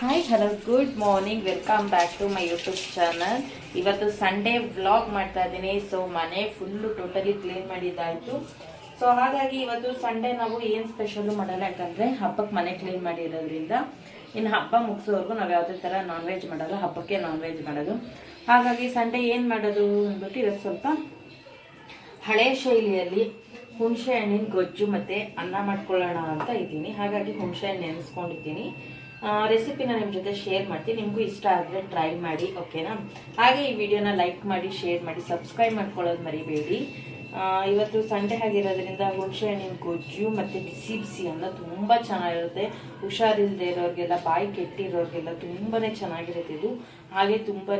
Hi hello good morning welcome back to my YouTube channel ಇವತ್ತು Sunday vlog ಮಾಡ್ತಾ ಇದ್ದೀನಿ. So ಮನೆ full totally clean ಮಾಡಿದ್ದಾಯಿತು. So ಹಾಗಾಗಿ ಇವತ್ತು ಸಂಡೇ ನಾವು ಏನು ಸ್ಪೆಷಲು ಮಾಡಲ್ಲ ಯಾಕಂದರೆ ಹಬ್ಬಕ್ಕೆ ಮನೆ ಕ್ಲೀನ್ ಮಾಡಿರೋದ್ರಿಂದ. ಇನ್ನು ಹಬ್ಬ ಮುಗಿಸೋವರೆಗೂ ನಾವು ಯಾವುದೇ ಥರ ನಾನ್ ವೆಜ್ ಮಾಡಲ್ಲ. ಹಬ್ಬಕ್ಕೆ ನಾನ್ ವೆಜ್ ಮಾಡೋದು. ಹಾಗಾಗಿ ಸಂಡೇ ಏನು ಮಾಡೋದು ಅಂದ್ಬಿಟ್ಟು ಇವತ್ತು ಸ್ವಲ್ಪ ಹಳೆ ಶೈಲಿಯಲ್ಲಿ ಹುಣಸೆ ಹಣ್ಣಿನ ಗೊಜ್ಜು ಮತ್ತೆ ಅನ್ನ ಮಾಡ್ಕೊಳ್ಳೋಣ ಅಂತ ಇದ್ದೀನಿ. ಹಾಗಾಗಿ ಹುಣಸೆ ಹಣ್ಣು ನೆನೆಸ್ಕೊಂಡಿದ್ದೀನಿ. ರೆಸಿಪಿನ ನಿಮ್ಮ ಜೊತೆ ಶೇರ್ ಮಾಡ್ತೀನಿ. ನಿಮಗೂ ಇಷ್ಟ ಆದರೆ ಟ್ರೈ ಮಾಡಿ ಓಕೆನಾ ಹಾಗೆ ಈ ವಿಡಿಯೋನ ಲೈಕ್ ಮಾಡಿ ಶೇರ್ ಮಾಡಿ ಸಬ್ಸ್ಕ್ರೈಬ್ ಮಾಡ್ಕೊಳ್ಳೋದು ಮರಿಬೇಡಿ. ಇವತ್ತು ಸಂಡೆ ಆಗಿರೋದ್ರಿಂದ ಹುಣಸೆ ಹಣ್ಣಿನ ಗೊಜ್ಜು ಮತ್ತು ಬಿಸಿ ಬಿಸಿ ಅನ್ನ ತುಂಬ ಚೆನ್ನಾಗಿರುತ್ತೆ. ಹುಷಾರಿಲ್ಲದೆ ಇರೋರಿಗೆಲ್ಲ ಬಾಯಿ ಕೆಟ್ಟಿರೋರಿಗೆಲ್ಲ ತುಂಬಾ ಚೆನ್ನಾಗಿರುತ್ತೆ ಇದು. ಹಾಗೆ ತುಂಬಾ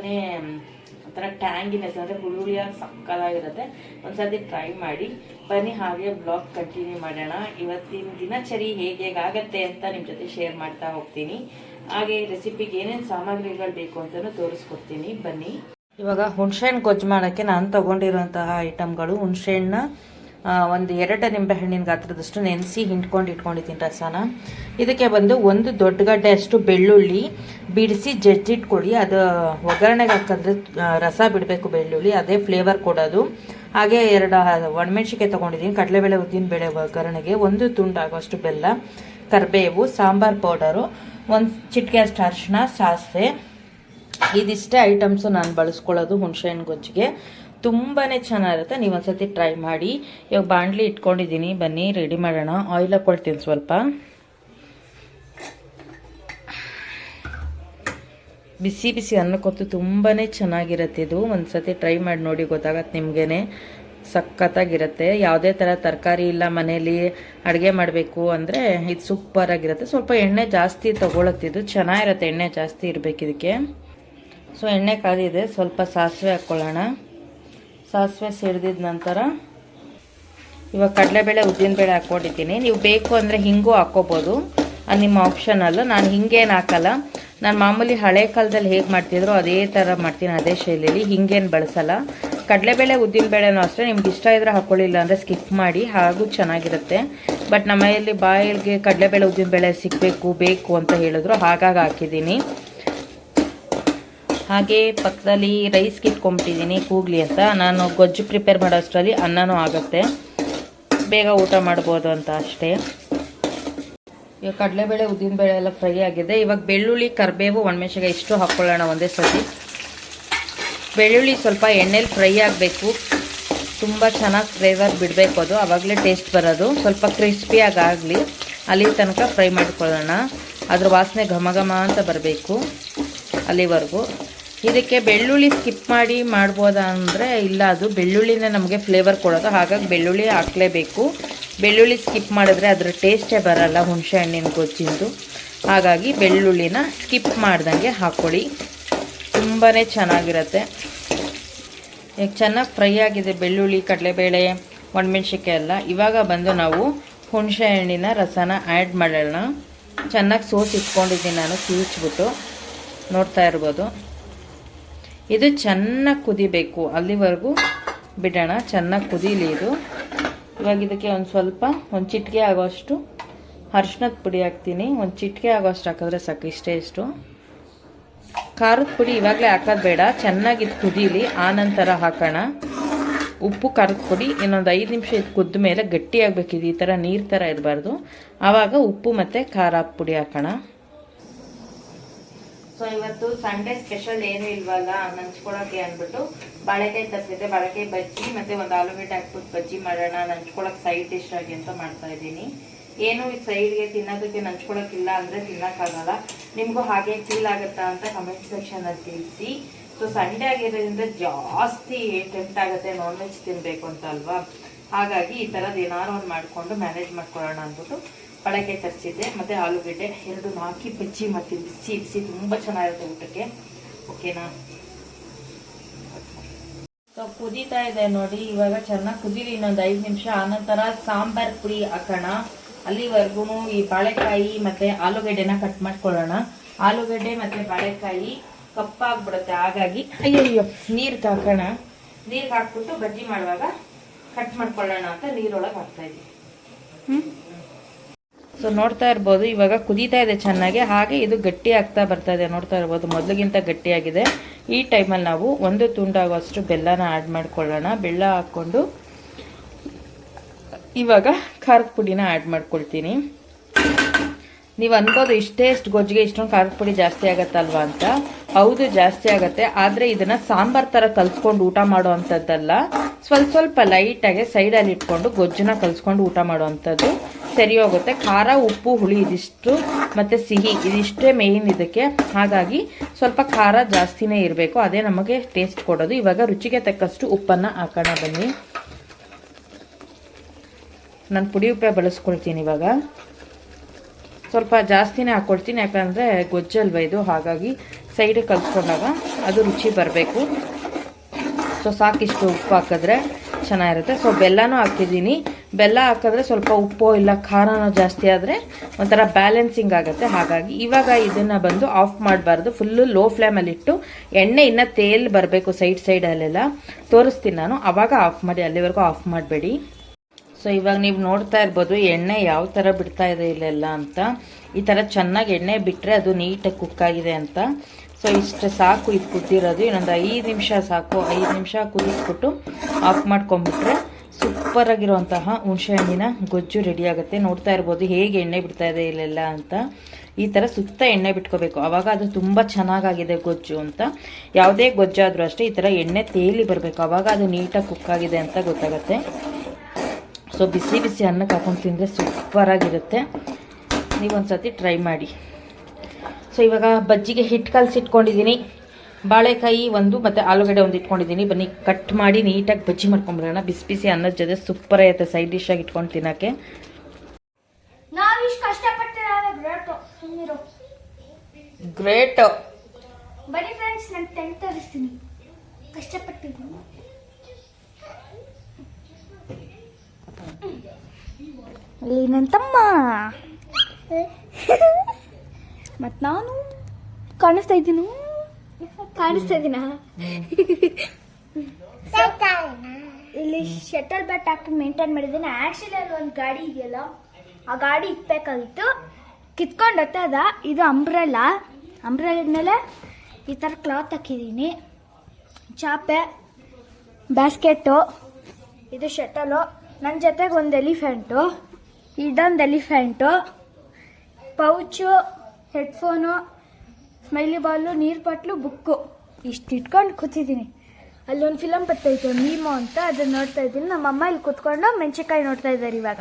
ಒಂಥರ ಟ್ಯಾಂಗಿನೆಸ್ ಅಂದರೆ ಹುಳುಳಿಯಾಗಿ ಸಕ್ಕತ್ತಾಗಿರುತ್ತೆ. ಒಂದ್ಸತಿ ಟ್ರೈ ಮಾಡಿ. ಬನ್ನಿ, ಹಾಗೆ ಬ್ಲಾಗ್ ಕಂಟಿನ್ಯೂ ಮಾಡೋಣ. ಇವತ್ತಿನ ದಿನಚರಿ ಹೇಗೆ ಹೇಗಾಗತ್ತೆ ಅಂತ ನಿಮ್ಮ ಜೊತೆ ಶೇರ್ ಮಾಡ್ತಾ ಹೋಗ್ತೀನಿ. ಹಾಗೆ ರೆಸಿಪಿಗೆ ಏನೇನು ಸಾಮಗ್ರಿಗಳು ಬೇಕು ಅಂತಲೂ ತೋರಿಸ್ಕೊಡ್ತೀನಿ. ಬನ್ನಿ. ಇವಾಗ ಹುಣಸೆಹಣ್ಣು ಗೊಜ್ಜು ಮಾಡೋಕ್ಕೆ ನಾನು ತೊಗೊಂಡಿರುವಂತಹ ಐಟಮ್ಗಳು ಹುಣಸೆಹಣ್ಣ ಒಂದು ಎರಡು ನಿಂಬೆ ಹಣ್ಣಿನ ಗಾತ್ರದಷ್ಟು ನೆನೆಸಿ ಹಿಂಡ್ಕೊಂಡು ಇಟ್ಕೊಂಡಿದ್ದೀನಿ ರಸನ. ಇದಕ್ಕೆ ಬಂದು ಒಂದು ದೊಡ್ಡ ಗಡ್ಡೆ ಅಷ್ಟು ಬೆಳ್ಳುಳ್ಳಿ ಬಿಡಿಸಿ ಜಜ್ಜಿಟ್ಕೊಳ್ಳಿ ಅದು ಒಗ್ಗರಣೆಗೆ ಹಾಕಿದ್ರೆ ರಸ ಬಿಡಬೇಕು ಬೆಳ್ಳುಳ್ಳಿ, ಅದೇ ಫ್ಲೇವರ್ ಕೊಡೋದು. ಹಾಗೆ ಎರಡು ಒಣಮೆಣ್ಸಿಕಾಯಿ ತೊಗೊಂಡಿದ್ದೀನಿ. ಕಡಲೆಬೇಳೆ ಉದ್ದಿನಬೇಳೆ ಒಗ್ಗರಣೆಗೆ ಒಂದು ತುಂಡಾಗುವಷ್ಟು ಬೆಲ್ಲ, ಕರಿಬೇವು, ಸಾಂಬಾರು ಪೌಡರು ಒಂದು ಚಿಟ್ಕೆ ಅಷ್ಟು ಅರಿಶಿನ ಸಾಸಿವೆ ಇದಿಷ್ಟೇ ಐಟಮ್ಸು ನಾನು ಬಳಸ್ಕೊಳ್ಳೋದು ಹುಣಸೆಹಣ್ಣು ಗೊಜ್ಜಿಗೆ. ತುಂಬಾ ಚೆನ್ನಾಗಿರುತ್ತೆ. ನೀವು ಒಂದ್ಸತಿ ಟ್ರೈ ಮಾಡಿ. ಇವಾಗ ಬಾಣಲಿ ಇಟ್ಕೊಂಡಿದ್ದೀನಿ. ಬನ್ನಿ ರೆಡಿ ಮಾಡೋಣ. ಆಯಿಲ್ ಹಾಕ್ಕೊಳ್ತೀನಿ ಸ್ವಲ್ಪ. ಬಿಸಿ ಬಿಸಿ ಅನ್ನಕ್ಕೊತ್ತು ತುಂಬಾ ಚೆನ್ನಾಗಿರುತ್ತೆ ಇದು. ಒಂದ್ಸತಿ ಟ್ರೈ ಮಾಡಿ ನೋಡಿ, ಗೊತ್ತಾಗತ್ತೆ ನಿಮಗೇ ಸಖತ್ತಾಗಿರುತ್ತೆ. ಯಾವುದೇ ಥರ ತರಕಾರಿ ಇಲ್ಲ ಮನೇಲಿ ಅಡುಗೆ ಮಾಡಬೇಕು ಅಂದರೆ ಇದು ಸೂಪರಾಗಿರುತ್ತೆ ಸ್ವಲ್ಪ ಎಣ್ಣೆ ಜಾಸ್ತಿ ತೊಗೊಳತ್ತಿದ್ದು ಚೆನ್ನಾಗಿರುತ್ತೆ. ಎಣ್ಣೆ ಜಾಸ್ತಿ ಇರಬೇಕು ಇದಕ್ಕೆ. ಸೊ ಎಣ್ಣೆ ಕಾದಿದೆ, ಸ್ವಲ್ಪ ಸಾಸಿವೆ ಹಾಕ್ಕೊಳ್ಳೋಣ ಸಾಸಿವೆ ಸಿಡ್ದಿದ ನಂತರ ಇವಾಗ ಕಡಲೆಬೇಳೆ, ಉದ್ದಿನಬೇಳೆ ಹಾಕ್ಕೊಂಡಿದ್ದೀನಿ ನೀವು ಬೇಕು ಅಂದರೆ ಹಿಂಗೂ ಹಾಕ್ಕೋಬೋದು ಅದು ನಿಮ್ಮ ಆಪ್ಷನಲ್ಲ ನಾನು ಹಿಂಗೇನು ಹಾಕಲ್ಲ. ನಾನು ಮಾಮೂಲಿ ಹಳೆ ಕಾಲದಲ್ಲಿ ಹೇಗೆ ಮಾಡ್ತಿದ್ರು, ಅದೇ ಥರ ಮಾಡ್ತೀನಿ ಅದೇ ಶೈಲಿಯಲ್ಲಿ ಹಿಂಗೇನು ಬಳಸಲ್ಲ. ಕಡಲೆಬೇಳೆ, ಉದ್ದಿನಬೇಳೆನೂ ಅಷ್ಟೇ. ನಿಮ್ಗೆ ಇಷ್ಟ ಇದ್ರೆ ಹಾಕ್ಕೊಳ್ಳಿಲ್ಲ ಅಂದರೆ ಸ್ಕಿಪ್ ಮಾಡಿ. ಹಾಗೂ ಚೆನ್ನಾಗಿರುತ್ತೆ. ಬಟ್ ನಮ್ಮ ಮನೆಯಲ್ಲಿ ಬಾಯಿಗೆ ಕಡಲೆಬೇಳೆ, ಉದ್ದಿನಬೇಳೆ ಸಿಗಬೇಕು, ಬೇಕು ಅಂತ ಹೇಳಿದ್ರು. ಹಾಗಾಗಿ ಹಾಕಿದ್ದೀನಿ. ಹಾಗೆ ಪಕ್ಕದಲ್ಲಿ ರೈಸ್ ಇಟ್ಕೊಂಬಿಟ್ಟಿದ್ದೀನಿ ಕೂಗ್ಲಿ ಅಂತ. ನಾನು ಗೊಜ್ಜು ಪ್ರಿಪೇರ್ ಮಾಡೋ ಅಷ್ಟರಲ್ಲಿ ಅನ್ನನೂ ಆಗುತ್ತೆ. ಬೇಗ ಊಟ ಮಾಡ್ಬೋದು ಅಂತ ಅಷ್ಟೇ. ಇವಾಗ ಕಡಲೆಬೇಳೆ, ಉದ್ದಿನಬೇಳೆ ಎಲ್ಲ ಫ್ರೈ ಆಗಿದೆ. ಇವಾಗ ಬೆಳ್ಳುಳ್ಳಿ, ಕರಿಬೇವು ಒಣಮೆಣಸಿಗೆ ಇಷ್ಟು ಹಾಕ್ಕೊಳ್ಳೋಣ ಒಂದೇ ಸತಿ ಬೆಳ್ಳುಳ್ಳಿ ಸ್ವಲ್ಪ ಎಣ್ಣೆಲಿ ಫ್ರೈ ಆಗಬೇಕು. ತುಂಬ ಚೆನ್ನಾಗಿ ಫ್ಲೇವರ್ ಬಿಡಬೇಕು ಅದು. ಆವಾಗಲೇ ಟೇಸ್ಟ್ ಬರೋದು. ಸ್ವಲ್ಪ ಕ್ರಿಸ್ಪಿಯಾಗಿ ಆಗಲಿ ಅಲ್ಲಿ ತನಕ ಫ್ರೈ ಮಾಡ್ಕೊಳ್ಳೋಣ. ಅದ್ರ ವಾಸನೆ ಘಮ ಘಮ ಅಂತ ಬರಬೇಕು ಅಲ್ಲಿವರೆಗೂ. ಇದಕ್ಕೆ ಬೆಳ್ಳುಳ್ಳಿ ಸ್ಕಿಪ್ ಮಾಡಿ ಮಾಡ್ಬೋದಾ ಅಂದರೆ ಇಲ್ಲ, ಅದು ಬೆಳ್ಳುಳ್ಳಿನೇ ನಮಗೆ ಫ್ಲೇವರ್ ಕೊಡೋದು. ಹಾಗಾಗಿ ಬೆಳ್ಳುಳ್ಳಿ ಹಾಕಲೇಬೇಕು. ಬೆಳ್ಳುಳ್ಳಿ ಸ್ಕಿಪ್ ಮಾಡಿದ್ರೆ ಅದರ ಟೇಸ್ಟೇ ಬರಲ್ಲ ಹುಣಸೆ ಹಣ್ಣಿನ ಗೊಜ್ಜಿಂದು. ಹಾಗಾಗಿ ಬೆಳ್ಳುಳ್ಳಿನ ಸ್ಕಿಪ್ ಮಾಡ್ದಂಗೆ ಹಾಕ್ಕೊಳ್ಳಿ ತುಂಬಾ ಚೆನ್ನಾಗಿರುತ್ತೆ. ಈಗ ಚೆನ್ನಾಗಿ ಫ್ರೈ ಆಗಿದೆ ಬೆಳ್ಳುಳ್ಳಿ, ಕಡಲೆಬೇಳೆ ಒಣಮೆಣ್ಸಿಕೆ ಎಲ್ಲ. ಇವಾಗ ಬಂದು ನಾವು ಹುಣಸೆ ಹಣ್ಣಿನ ರಸನ ಆ್ಯಡ್ ಮಾಡೋಣ. ಚೆನ್ನಾಗಿ ಸೋಸಿ ಇಟ್ಕೊಂಡಿದ್ದೀನಿ ನಾನು, ಕಿವುಚ್ಬಿಟ್ಟು. ನೋಡ್ತಾ ಇರ್ಬೋದು. ಇದು ಚೆನ್ನಾಗಿ ಕುದಿಬೇಕು. ಅಲ್ಲಿವರೆಗೂ ಬಿಡೋಣ. ಚೆನ್ನಾಗಿ ಕುದೀಲಿ ಇದು. ಇವಾಗ ಇದಕ್ಕೆ ಒಂದು ಸ್ವಲ್ಪ, ಒಂದು ಚಿಟಿಕೆ ಆಗೋಷ್ಟು ಅರ್ಶಿನದ ಪುಡಿ ಹಾಕ್ತೀನಿ. ಒಂದು ಚಿಟಿಕೆ ಆಗೋಷ್ಟು ಹಾಕಿದ್ರೆ ಸಾಕು, ಇಷ್ಟೇ ಇಷ್ಟು. ಖಾರದ ಪುಡಿ ಇವಾಗಲೇ ಹಾಕೋದು ಬೇಡ. ಚೆನ್ನಾಗಿ ಇದು ಕುದೀಲಿ. ಆನಂತರ ನಂತರ ಹಾಕೋಣ. ಉಪ್ಪು, ಖಾರದ ಪುಡಿ, ಇನ್ನೊಂದು ಐದು ನಿಮಿಷ ಇದು ಕುದ್ದ ಮೇಲೆ ಗಟ್ಟಿಯಾಗಬೇಕಿದೆ ಈ ಥರ ನೀರು ಥರ ಇರಬಾರ್ದು. ಆವಾಗ ಉಪ್ಪು ಮತ್ತು ಖಾರ ಪುಡಿ ಹಾಕೋಣ. ಸೊ ಇವತ್ತು ಸಂಡೇ ಸ್ಪೆಷಲ್ ಏನು ಇಲ್ವಲ್ಲ, ನಂಚ್ಕೊಳಕ್ಕೆ ಅಂದ್ಬಿಟ್ಟು ಬಾಳೆಕಾಯಿ ತರಿಸಿದ್ದೆ. ಬಾಳೆಕಾಯಿ ಬಜ್ಜಿ ಮತ್ತೆ ಒಂದು ಆಲೂಗಡ್ಡೆ ಹಾಕ್ಬಿಟ್ಟು ಬಜ್ಜಿ ಮಾಡೋಣ. ನಂಚ್ಕೊಳಕ್ಕೆ ಸೈಡ್ ಡಿಶ್ ಆಗಿ ಅಂತ ಮಾಡ್ತಾ ಇದ್ದೀನಿ. ಏನು ಈ ಸೈಡ್ಗೆ ತಿನ್ನೋದಕ್ಕೆ ನಂಚ್ಕೊಳಕ್ಕಿಲ್ಲ ಅಂದ್ರೆ ತಿನ್ನಕ್ಕಾಗಲ್ಲ. ನಿಮ್ಗೂ ಹಾಗೆ ಫೀಲ್ ಆಗುತ್ತಾ ಅಂತ ಕಮೆಂಟ್ ಸೆಕ್ಷನ್ ಅಲ್ಲಿ ತಿಳಿಸಿ. ಸೊ ಸಂಡೇ ಆಗಿರೋದ್ರಿಂದ ಜಾಸ್ತಿ ಟೆಂಪ್ಟ್ ಆಗುತ್ತೆ ನಾನ್ ವೆಜ್ ತಿನ್ಬೇಕು ಅಂತ ಅಲ್ವಾ? ಹಾಗಾಗಿ ಈ ಥರದ್ದು ಏನಾರು ಒಂದು ಮಾಡಿಕೊಂಡು ಮ್ಯಾನೇಜ್ ಮಾಡ್ಕೊಳ್ಳೋಣ ಅಂದ್ಬಿಟ್ಟು ಬಳಕೆ ತರಿಸಿದ್ದೆ ಮತ್ತೆ ಆಲೂಗಡ್ಡೆ ಎರಡು ಹಾಕಿ ಬಜ್ಜಿ ಮತ್ತೆ ಬಿಸಿ ಬಿಸಿ ತುಂಬ ಚೆನ್ನಾಗಿರುತ್ತೆ ಊಟಕ್ಕೆ. ಓಕೆನಾ? ಸೊ ಕುದೀತಾ ಇದೆ ನೋಡಿ ಇವಾಗ ಚೆನ್ನಾಗಿ ಕುದೀರಿ ಇನ್ನೊಂದು ಐದು ನಿಮಿಷ. ಆನಂತರ ಸಾಂಬಾರ್ ಪುಡಿ ಹಾಕೋಣ. ಅಲ್ಲಿವರೆಗೂ ಈ ಬಾಳೆಕಾಯಿ ಮತ್ತೆ ಆಲೂಗಡ್ಡೆನ ಕಟ್ ಮಾಡ್ಕೊಳ್ಳೋಣ. ಆಲೂಗಡ್ಡೆ ಮತ್ತೆ ಬಾಳೆಕಾಯಿ ಕಪ್ಪಾಗ್ಬಿಡುತ್ತೆ. ಹಾಗಾಗಿ ಅಯ್ಯಯ್ಯೋ ನೀರ್ ಹಾಕೋಣ ನೀರ್ ಹಾಕ್ಬಿಟ್ಟು ಬಜ್ಜಿ ಮಾಡುವಾಗ ಕಟ್ ಮಾಡ್ಕೊಳ್ಳೋಣ ಅಂತ ನೀರೊಳಗೆ ಹಾಕ್ತಾ ಇದ್ದೀವಿ ಸೊ ನೋಡ್ತಾ ಇರ್ಬೋದು, ಇವಾಗ ಕುದೀತಾ ಇದೆ ಚೆನ್ನಾಗಿ. ಹಾಗೆ ಇದು ಗಟ್ಟಿ ಆಗ್ತಾ ಬರ್ತಾ ಇದೆ, ನೋಡ್ತಾ ಇರ್ಬೋದು. ಮೊದಲಿಗಿಂತ ಗಟ್ಟಿಯಾಗಿದೆ. ಈ ಟೈಮಲ್ಲಿ ನಾವು ಒಂದು ತುಂಡಾಗುವಷ್ಟು ಬೆಲ್ಲನ ಆ್ಯಡ್ ಮಾಡ್ಕೊಳ್ಳೋಣ. ಬೆಲ್ಲ ಹಾಕ್ಕೊಂಡು ಇವಾಗ ಖಾರದ ಪುಡಿನ ಆ್ಯಡ್ ಮಾಡ್ಕೊಳ್ತೀನಿ. ನೀವು ಅನ್ಬೋದು ಇಷ್ಟೇ ಇಷ್ಟು ಗೊಜ್ಜಿಗೆ ಇಷ್ಟೊಂದು ಖಾರದ ಪುಡಿ ಜಾಸ್ತಿ ಆಗತ್ತಲ್ವಾ ಅಂತ. ಹೌದು, ಜಾಸ್ತಿ ಆಗುತ್ತೆ. ಆದರೆ ಇದನ್ನ ಸಾಂಬಾರ್ ಥರ ಕಲ್ಸ್ಕೊಂಡು ಊಟ ಮಾಡೋ ಅಂಥದ್ದಲ್ಲ ಸ್ವಲ್ಪ ಸ್ವಲ್ಪ ಲೈಟಾಗಿ ಸೈಡಲ್ಲಿ ಇಟ್ಕೊಂಡು ಗೊಜ್ಜನ್ನ ಕಲ್ಸ್ಕೊಂಡು ಊಟ ಮಾಡೋ ಅಂಥದ್ದು ಸರಿ ಹೋಗುತ್ತೆ. ಖಾರ, ಉಪ್ಪು, ಹುಳಿ ಇದಿಷ್ಟು ಮತ್ತು ಸಿಹಿ, ಇದಿಷ್ಟೇ ಮೇಯ್ನ್ ಇದಕ್ಕೆ. ಹಾಗಾಗಿ ಸ್ವಲ್ಪ ಖಾರ ಜಾಸ್ತಿನೇ ಇರಬೇಕು. ಅದೇ ನಮಗೆ ಟೇಸ್ಟ್ ಕೊಡೋದು. ಇವಾಗ ರುಚಿಗೆ ತಕ್ಕಷ್ಟು ಉಪ್ಪನ್ನು ಹಾಕೋಣ ಬನ್ನಿ. ನಾನು ಪುಡಿ ಉಪ್ಪೆ ಬಳಸ್ಕೊಳ್ತೀನಿ ಇವಾಗ. ಸ್ವಲ್ಪ ಜಾಸ್ತಿನೇ ಹಾಕ್ಕೊಳ್ತೀನಿ ಯಾಕಂದರೆ ಗೊಜ್ಜಲ್ವ ಇದು? ಹಾಗಾಗಿ ಸೈಡಿಗೆ ಕಲ್ಸ್ಕೊಂಡಾಗ ಅದು ರುಚಿ ಬರಬೇಕು. ಸೊ ಸಾಕಿಷ್ಟು ಉಪ್ಪು ಹಾಕಿದ್ರೆ ಚೆನ್ನಾಗಿರುತ್ತೆ. ಸೊ ಬೆಲ್ಲನೂ ಹಾಕಿದ್ದೀನಿ. ಬೆಲ್ಲ ಹಾಕಿದ್ರೆ ಸ್ವಲ್ಪ ಉಪ್ಪು ಇಲ್ಲ ಖಾರನೋ ಜಾಸ್ತಿ ಆದರೆ ಒಂಥರ ಬ್ಯಾಲೆನ್ಸಿಂಗ್ ಆಗುತ್ತೆ. ಹಾಗಾಗಿ ಇವಾಗ ಇದನ್ನು ಬಂದು ಆಫ್ ಮಾಡಬಾರ್ದು. ಫುಲ್ಲು ಲೋ ಫ್ಲೇಮಲ್ಲಿಟ್ಟು ಎಣ್ಣೆ ಇನ್ನೂ ತೇಲ್ ಬರಬೇಕು ಸೈಡ್ ಸೈಡಲ್ಲೆಲ್ಲ ತೋರಿಸ್ತೀನಿ ನಾನು. ಆವಾಗ ಆಫ್ ಮಾಡಿ, ಅಲ್ಲಿವರೆಗೂ ಆಫ್ ಮಾಡಬೇಡಿ. ಸೊ ಇವಾಗ ನೀವು ನೋಡ್ತಾ ಇರ್ಬೋದು ಎಣ್ಣೆ ಯಾವ ಥರ ಬಿಡ್ತಾ ಇದೆ ಇಲ್ಲೆಲ್ಲ ಅಂತ. ಈ ಥರ ಚೆನ್ನಾಗಿ ಎಣ್ಣೆ ಬಿಟ್ಟರೆ ಅದು ನೀಟಾಗಿ ಕುಕ್ ಆಗಿದೆ ಅಂತ. ಸೊ ಇಷ್ಟು ಸಾಕು ಇದು ಕುದ್ದಿರೋದು ಇನ್ನೊಂದು ಐದು ನಿಮಿಷ ಸಾಕು. ಐದು ನಿಮಿಷ ಕುದಿಸ್ಬಿಟ್ಟು ಆಫ್ ಮಾಡ್ಕೊಂಬಿಟ್ರೆ ಸೂಪರ್ ಆಗಿರುವಂತಹ ಹುಣಸೆ ಹಣ್ಣಿನ ಗೊಜ್ಜು ರೆಡಿ ಆಗುತ್ತೆ. ನೋಡ್ತಾ ಇರ್ಬೋದು ಹೇಗೆ ಎಣ್ಣೆ ಬಿಡ್ತಾ ಇದೆ ಇಲ್ಲೆಲ್ಲ ಅಂತ. ಈ ಥರ ಸುತ್ತ ಎಣ್ಣೆ ಬಿಟ್ಕೋಬೇಕು. ಆವಾಗ ಅದು ತುಂಬ ಚೆನ್ನಾಗಾಗಿದೆ ಗೊಜ್ಜು ಅಂತ. ಯಾವುದೇ ಗೊಜ್ಜಾದರೂ ಅಷ್ಟೇ ಈ ಥರ ಎಣ್ಣೆ ತೇಲಿ ಬರಬೇಕು. ಆವಾಗ ಅದು ನೀಟಾಗಿ ಕುಕ್ ಆಗಿದೆ ಅಂತ ಗೊತ್ತಾಗುತ್ತೆ. ಸೊ ಬಿಸಿ ಬಿಸಿ ಅನ್ನಕ್ಕೆ ಹಾಕೊಂಡು ತಿಂದರೆ ಸೂಪರಾಗಿರುತ್ತೆ. ನೀವೊಂದ್ಸತಿ ಟ್ರೈ ಮಾಡಿ. ಸೊ ಇವಾಗ ಬಜ್ಜಿಗೆ ಹಿಟ್ಟು ಕಲಸಿಟ್ಕೊಂಡಿದ್ದೀನಿ. ಬಾಳೆಕಾಯಿ ಒಂದು ಮತ್ತು ಆಲೂಗಡ್ಡೆ ಒಂದು ಇಟ್ಕೊಂಡಿದ್ದೀನಿ. ಬನ್ನಿ ಕಟ್ ಮಾಡಿ ನೀಟಾಗಿ ಬಜ್ಜಿ ಮಾಡ್ಕೊಂಡ್ಬಿಡೋಣ. ಬಿಸಿ ಬಿಸಿ ಅನ್ನದ ಜೊತೆ ಸೂಪರ್ ಆಗುತ್ತೆ ಸೈಡ್ ಡಿಶ್ ಆಗಿ ಇಟ್ಕೊಂಡು ತಿನ್ನೋಕ್ಕೆ. ಗ್ರೇಟು. ಬನ್ನಿ ಫ್ರೆಂಡ್ಸ್ ನಾನು ಟೆಂಟ್ ತರಿಸ್ತೀನಿ ಕಷ್ಟಪಟ್ಟಿದ್ದೀನಿ. ಏನಂತಮ್ಮ ನನ್ನ ತಮ್ಮ. ಮತ್ತು ನಾನು ಕಾಣಿಸ್ತಾ ಇದ್ದೀನು. ಕಾಣಿಸ್ತಾ ಇಲ್ಲಿ ಶಟಲ್ ಬ್ಯಾಟ್ ಹಾಕಿ ಮೇಂಟೈನ್ ಮಾಡಿದ್ದೀನಿ. ಆ್ಯಕ್ಚುಲಿ ಅಲ್ಲಿ ಒಂದು ಗಾಡಿ ಇದೆಯಲ್ಲ, ಆ ಗಾಡಿ ಇಕ್ಬೇಕಾಗಿತ್ತು. ಕಿತ್ಕೊಂಡು ಅದ. ಇದು ಅಂಬ್ರೆಲ್ಲ ಅಂಬ್ರೆಲ್ ಮೇಲೆ ಈ ಥರ ಕ್ಲಾತ್ ಹಾಕಿದ್ದೀನಿ. ಚಾಪೆ ಬ್ಯಾಸ್ಕೆಟು ಇದು ಶಟಲು ನನ್ನ ಜೊತೆಗೆ ಒಂದು ಎಲಿಫೆಂಟು ಇದೊಂದು elephant pouch headphone smiley ball ನೀರು ಬಾಟ್ಲು ಬುಕ್ಕು. ಇಷ್ಟು ಇಟ್ಕೊಂಡು ಕೂತಿದ್ದೀನಿ ಅಲ್ಲೊಂದು ಫಿಲಮ್ ಬರ್ತೈತೆ ಮೀಮೋ ಅಂತ. ಅದನ್ನ ನೋಡ್ತಾ ಇದ್ದೀನಿ. ನಮ್ಮ ಅಮ್ಮ ಇಲ್ಲಿ ಕುತ್ಕೊಂಡು ಮೆಣಸಿನ್ಕಾಯಿ ನೋಡ್ತಾ ಇದ್ದಾರೆ ಇವಾಗ.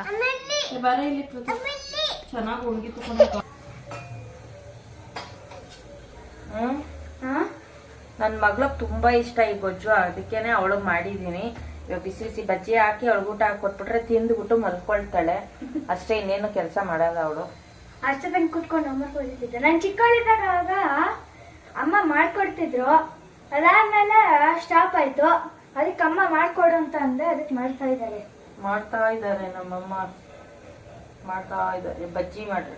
ನನ್ನ ಮಗ್ಳಿಗೆ ತುಂಬಾ ಇಷ್ಟ ಈ ಗೊಜ್ಜು. ಅದಕ್ಕೇನೆ ಅವಳು ಮಾಡಿದೀನಿ. ಇವಾಗ ಬಿಸಿ ಬಿಸಿ ಬಜ್ಜಿ ಹಾಕಿ ಅವಳಿಗೆ ಊಟ ಹಾಕಿ ಕೊಟ್ಬಿಟ್ರೆ ತಿಂದ್ಬಿಟ್ಟು ಮಲ್ಕೊಳ್ತಾಳೆ. ಅಷ್ಟೇ ಇನ್ನೇನು ಕೆಲಸ ಮಾಡಲ್ಲ ಅವಳು. ಅಷ್ಟೇ ತನಕ ಕುತ್ಕೊಂಡು ಓದಿದ್ದೆ ನಾನು ಚಿಕ್ಕವಳಿದ್ದಾಗ ಅವಾಗ ಅಮ್ಮ ಮಾಡ್ಕೊಡ್ತಿದ್ರು. ಅದಾದ್ಮೇಲೆ ಸ್ಟಾಪ್ ಆಯ್ತು. ಅದಕ್ಕೆ ಅಮ್ಮ ಮಾಡ್ಕೊಡು ಅಂತ ಅಂದೆ, ಅದಕ್ಕೆ ಮಾಡ್ತಾ ಇದ್ದಾರೆ. ಮಾಡ್ತಾ ಇದ್ದಾರೆ ನಮ್ಮಮ್ಮ. ಮಾಡ್ತಾ ಇದ್ದಾರೆ. ಬಜ್ಜಿ ಮಾಡ್ರಿ.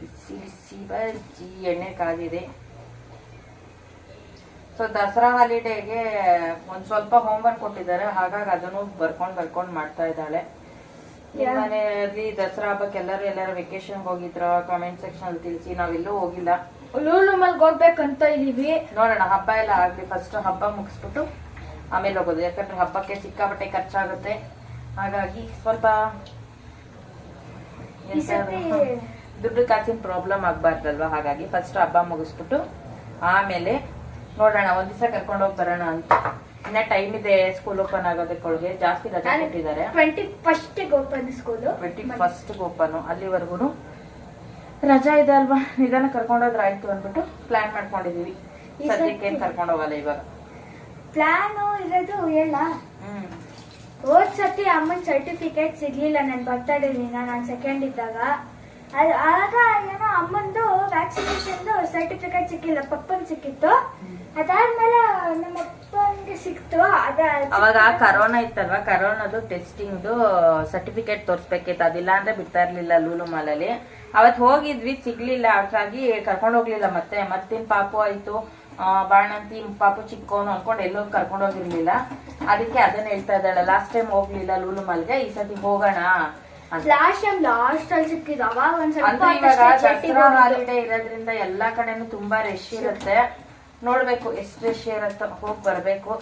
ಬಿಸಿ ಬಿಸಿ ಬಜ್ಜಿ. ಎಣ್ಣೆ ಕಾದಿದೆ. ಸೊ, ದಸರಾ ಹಾಲಿಡೇಗೆ ಒಂದು ಸ್ವಲ್ಪ ಹೋಮ್ವರ್ಕ್ ಕೊಟ್ಟಿದ್ದಾರೆ. ಹಾಗಾಗಿ ಅದನ್ನು ಬರ್ಕೊಂಡು, ಬರ್ಕೊಂಡ್ ಮಾಡ್ತಾ ಇದ್ದಾಳೆ. ಮನೆಯಲ್ಲಿ ದಸರಾ ಹಬ್ಬಕ್ಕೆ ಎಲ್ಲರೂ ಎಲ್ಲರೂ ವೆಕೇಶನ್ ಹೋಗಿದ್ರ? ಕಾಮೆಂಟ್ ಸೆಕ್ಷನ್ ಅಲ್ಲಿ ತಿಳಿಸಿ. ನಾವೆಲ್ಲೂ ಹೋಗಿಲ್ಲ. ಲೂಲು ಮಲ್ಗೆ ಹೋಗ್ಬೇಕಂತ ಇದೀವಿ. ನೋಡೋಣ ಹಬ್ಬ ಎಲ್ಲ ಆಗ್ಲಿ. ಫಸ್ಟ್ ಹಬ್ಬ ಮುಗಿಸ್ಬಿಟ್ಟು ಆಮೇಲೆ ಹೋಗೋದು. ಯಾಕಂದ್ರೆ ಹಬ್ಬಕ್ಕೆ ಸಿಕ್ಕಾಪಟ್ಟೆ ಖರ್ಚಾಗುತ್ತೆ. ಹಾಗಾಗಿ ಸ್ವಲ್ಪ ದುಡ್ಡು ಕಾಸಿನ ಪ್ರಾಬ್ಲಮ್ ಆಗ್ಬಾರ್ದಲ್ವಾ? ಹಾಗಾಗಿ ಫಸ್ಟ್ ಹಬ್ಬ ಮುಗಿಸ್ಬಿಟ್ಟು ಆಮೇಲೆ ನೋಡೋಣ ಒಂದ್ ದಿವಸ ಕರ್ಕೊಂಡು ಹೋಗಿ ಬರೋಣ ಅಂತ. ಇನ್ನ ಟೈಮ್ ಇದೆ ಸ್ಕೂಲ್ ಓಪನ್ ಆಗೋದಕ್ಕೆ ಒಳಗೆ. ಜಾಸ್ತಿ ರಜೆ ಕೊಟ್ಟಿದ್ದಾರೆ. Twenty first open school twenty first open ಅಲ್ಲಿವರೆಗೂ ರಜಾ ಇದೆ ಅಲ್ವಾ? ನಿಧಾನ ಕರ್ಕೊಂಡೋದ್ರೆ ಆಯ್ತು ಅಂದ್ಬಿಟ್ಟು ಪ್ಲಾನ್ ಮಾಡ್ಕೊಂಡಿದೀವಿ. ಈ ಸದ್ಯಕ್ಕೆ ಏನ್ ಕರ್ಕೊಂಡು ಹೋಗಲ್ಲ ಇವಾಗ. ಪ್ಲಾನ್ ಇರೋದು ಹೇಳ. ಹೋದ್ ಸತಿ ಅಮ್ಮನ್ ಸರ್ಟಿಫಿಕೇಟ್ ಸಿಗ್ಲಿಲ್ಲ. ನನ್ ಬರ್ತಾ ದಿನ ನಾನು ಸೆಕೆಂಡ್ ಇದ್ದಾಗ. ಆಗ ಏನೋ ಅಮ್ಮಂದು ವ್ಯಾಕ್ಸಿನೇಷನ್ದು ಸರ್ಟಿಫಿಕೇಟ್ ಸಿಕ್ಕಿಲ್ಲ, ಪಪ್ಪನ್ ಸಿಕ್ಕಿತ್ತು. ಅದಾದ್ಮೇಲೆ ನಮ್ಮ ಅಪ್ಪನ್ಗೆ ಸಿಕ್ತು, ಅದ ಅವಾಗ ಕರೋನಾ ಇತ್ತಲ್ವಾ? ಕರೋನಾದು ಟೆಸ್ಟಿಂಗ್ ಸರ್ಟಿಫಿಕೇಟ್ ತೋರಿಸ್ಬೇಕಿತ್ತು. ಅದಿಲ್ಲ ಅಂದ್ರೆ ಬಿಡ್ತಾ ಇರ್ಲಿಲ್ಲ ಲೂಲು ಮಾಲಲ್ಲಿ. ಅವತ್ ಹೋಗಿದ್ವಿ, ಸಿಗ್ಲಿಲ್ಲ. ಹಾಗಾಗಿ ಕರ್ಕೊಂಡು ಹೋಗ್ಲಿಲ್ಲ ಮತ್ತೆ. ಮತ್ತಿನ್ ಪಾಪು ಆಯ್ತು? ಬಾಣಂತಿ ಪಾಪು ಚಿಕ್ಕೋನು ಅನ್ಕೊಂಡು ಎಲ್ಲೋ ಕರ್ಕೊಂಡು ಹೋಗಿರ್ಲಿಲ್ಲ. ಅದಕ್ಕೆ ಅದನ್ನ ಹೇಳ್ತಾ ಇದ್ದಾಳೆ ಲಾಸ್ಟ್ ಟೈಮ್ ಹೋಗ್ಲಿಲ್ಲ ಲೂಲು ಮಾಲ್ಗೆ, ಈ ಸತಿ ಹೋಗೋಣ. ಲಾಸ್ಟ್ ಟೈಮ್ ಲಾಸ್ಟ್ ಅಲ್ಲಿ ಸಿಕ್ಕಿದ್ದು. ಅವಾಗ ಒಂದ್ ಸ್ವಲ್ಪ ಅಂದ್ರೆ ಇವಾಗ ದಸರಾ ಹಾಲಿಡೇ ಇರೋದ್ರಿಂದ ಎಲ್ಲಾ ಕಡೆನೂ ತುಂಬಾ ರಶ್ ಇರುತ್ತೆ. ನೋಡ್ಬೇಕು ಎಷ್ಟು ರಶ್ ಇರತ್ತ ಹೋಗಿ ಬರ್ಬೇಕು.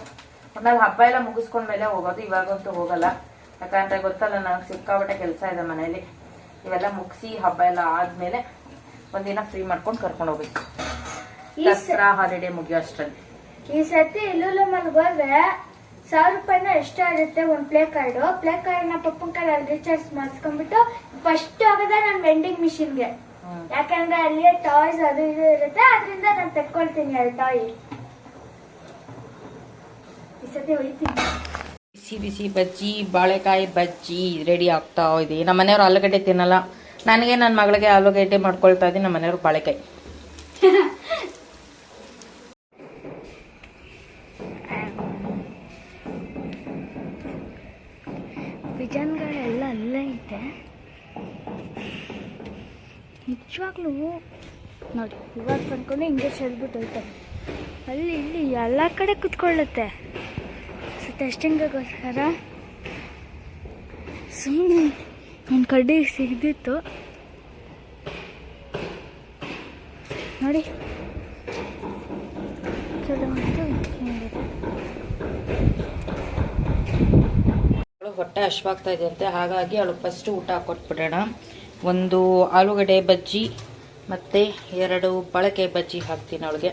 ಒಟ್ನಲ್ಲಿ ಹಬ್ಬ ಎಲ್ಲ ಮುಗಿಸ್ಕೊಂಡ್ಮೇಲೆ ಹೋಗೋದು ಇವಾಗಂತೂ ಹೋಗಲ್ಲ. ಯಾಕಂದ್ರೆ ಗೊತ್ತಲ್ಲ ನನಗೆ ಸಿಕ್ಕಾಪಟ್ಟೆ ಕೆಲಸ ಇದೆ ಮನೇಲಿ. ಇವೆಲ್ಲ ಮುಗಿಸಿ ಹಬ್ಬ ಎಲ್ಲ ಆದ್ಮೇಲೆ ಒಂದಿನ ಫ್ರೀ ಮಾಡ್ಕೊಂಡು ಕರ್ಕೊಂಡು ಹೋಗ್ಬೇಕು. ಈ ಸರ ದಸರಾ ಹಾಲಿಡೇ ಮುಗಿಯೋ ಅಷ್ಟ್ರಲ್ಲಿ. ಈ ಸತಿ ಇಲ್ಲೂ ಮಲ್ಗೆ ಹೋದ್ರೆ ಸಾವಿರ ರೂಪಾಯಿನ ಎಷ್ಟು ಆಗುತ್ತೆ ಒಂದು ಪ್ಲೇ ಕಾರ್ಡು. ಪ್ಲೇ ಕಾರ್ಡ್ನ ಪಪ್ಪನ ಕಾರ್ಡಲ್ಲಿ ರೀಚಾರ್ಜ್ ಮಾಡಿಸ್ಕೊಂಡ್ಬಿಟ್ಟು ಫಸ್ಟ್ ಹೋಗೋದೇ ನಾನು ವೆಂಡಿಂಗ್ ಮಿಷಿನ್ಗೆ ಯಾಕಂದ್ರೆ ಅಲ್ಲಿ ಟಾಯ್ಸ್ ಅದು ಇದು ಇರುತ್ತೆ ಅದರಿಂದ ನಾನು ತೆಕ್ಕೊಳ್ತೀನಿ ಅಲ್ಲಿ ಟಾಯ್ ಈ ಸತಿ ಹೊಯ್ತೀನಿ ಬಿಸಿ ಬಿಸಿ ಬಜ್ಜಿ ಬಾಳೆಕಾಯಿ ಬಜ್ಜಿ ರೆಡಿ ಆಗ್ತಾ ಇದೆ. ನಮ್ಮ ಮನೆಯವ್ರು ಆಲೂಗಡ್ಡೆ ತಿನ್ನಲ್ಲ. ನನಗೆ ನನ್ನ ಮಗಳಿಗೆ ಆಲೂಗಡ್ಡೆ ಮಾಡ್ಕೊಳ್ತಾ ಇದ್ದೀನಿ ನಮ್ಮ ಮನೆಯವ್ರು ಬಾಳೆಕಾಯಿ. ನೋಡಿ, ಇವಾಗ ಕಂಡ್ಕೊಂಡು ಹಿಂಗೆ ಚೆಲ್ಬಿಟ್ಟು ಹೋಯ್ತಾರೆ ಅಲ್ಲಿ ಇಲ್ಲಿ ಎಲ್ಲ ಕಡೆ ಕುತ್ಕೊಳ್ಳುತ್ತೆ. ಸೊ ಟೆಸ್ಟಿಂಗಿಗೋಸ್ಕರ ಸುಮ್ಮನೆ ಒಂದು ಕಡ್ಡಿಗೆ ಸಿಗ್ದಿತ್ತು. ನೋಡಿ. ಕೆಲವೊಂದು ಹೊಟ್ಟೆ ಹಶ್ವಾಗ್ತಾ ಇದೆಯಂತೆ ಹಾಗಾಗಿ ಅವಳು ಫಸ್ಟ್ ಊಟ ಕೊಟ್ಬಿಡೋಣ. ಒಂದು ಆಲೂಗಡ್ಡೆ ಬಜ್ಜಿ ಮತ್ತು ಎರಡು ಬಳಕೆ ಬಜ್ಜಿ ಹಾಕ್ತೀನಿ ಅವಳಿಗೆ.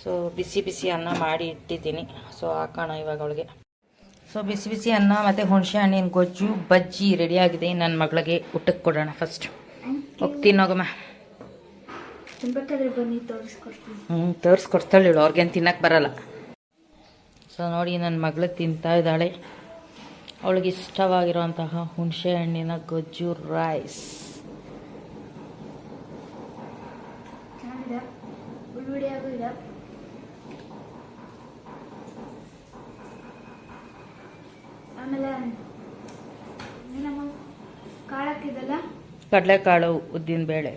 ಸೊ ಬಿಸಿ ಬಿಸಿ ಅನ್ನ ಮಾಡಿ ಇಟ್ಟಿದ್ದೀನಿ. ಸೊ ಹಾಕೋಣ ಇವಾಗ ಅವಳಿಗೆ. ಸೊ ಬಿಸಿ ಬಿಸಿ ಅನ್ನ ಮತ್ತು ಹುಣಸೆ ಹಣ್ಣಿನ ಗೊಜ್ಜು ಬಜ್ಜಿ ರೆಡಿಯಾಗಿದೆ ನನ್ನ ಮಗಳಿಗೆ ಊಟಕ್ಕೆ ಕೊಡೋಣ ಫಸ್ಟ್ ಹೋಗ್ತೀನಿ ಹೋಗಮ್ಮ. ಹ್ಞೂ ತೋರಿಸ್ಕೊಡ್ತಾಳೆ ಹೇಳು ಅವ್ರಿಗೇನು ತಿನ್ನಕ್ಕೆ ಬರಲ್ಲ. ಸೊ ನೋಡಿ ನನ್ನ ಮಗಳು ತಿಂತಾ ಇದ್ದಾಳೆ. ಅವಳಿಗೆ ಇಷ್ಟವಾಗಿರುವಂತಹ ಹುಣಸೆ ಹಣ್ಣಿನ ಗೊಜ್ಜು ರೈಸ್ ಚೆನ್ನಾಗಿದೆ ಉಳ್ಳುಡಿಯಾಗೂ ಇದೆ ಆಮೇಲೆ ಏನಮ್ಮ ಕಾಳು ಹಾಕಿದಲ್ಲ ಕಡಲೆಕಾಳು ಉದ್ದಿನ ಬೇಳೆ.